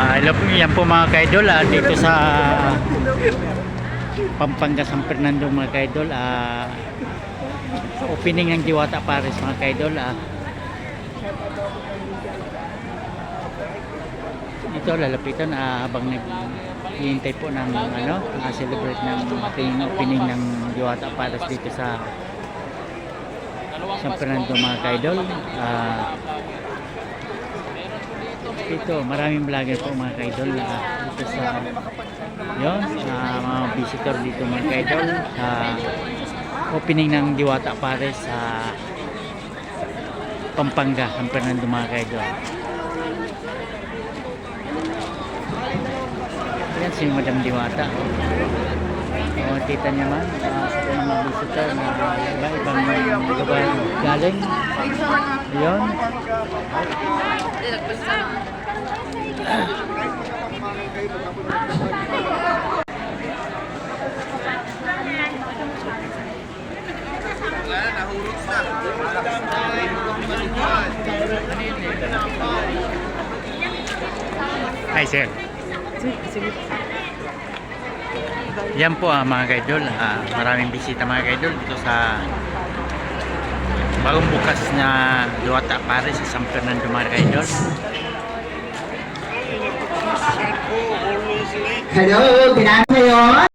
Ah, hello po, yan po mga kaidol ah, dito sa Pampanga San Fernando mga kaidol ah, opening ng Diwata Paris mga kaidol ah. ito lalapitan ah, habang naghihintay po ng ano ah, celebrate ng ating opening ng Diwata Paris dito sa San Fernando mga kaidol ah, ito, maraming vlogger po mga kaidol uh, dito sa yon uh, mga visitor dito mga kaidol sa opening ng Diwata Pares sa Pampanga, San Fernando mga kaidol. Yan si Madam Diwata. O, kita niya man, uh, sa mga visitor na iba-ibang lugar galing. Yun. Hi, sir. Yan po ah, mga kaidol. Ah, maraming bisita mga kaidol dito sa bagong bukas na Duwata Paris sa San Fernando mga kaidol. Hello, kailangan yun?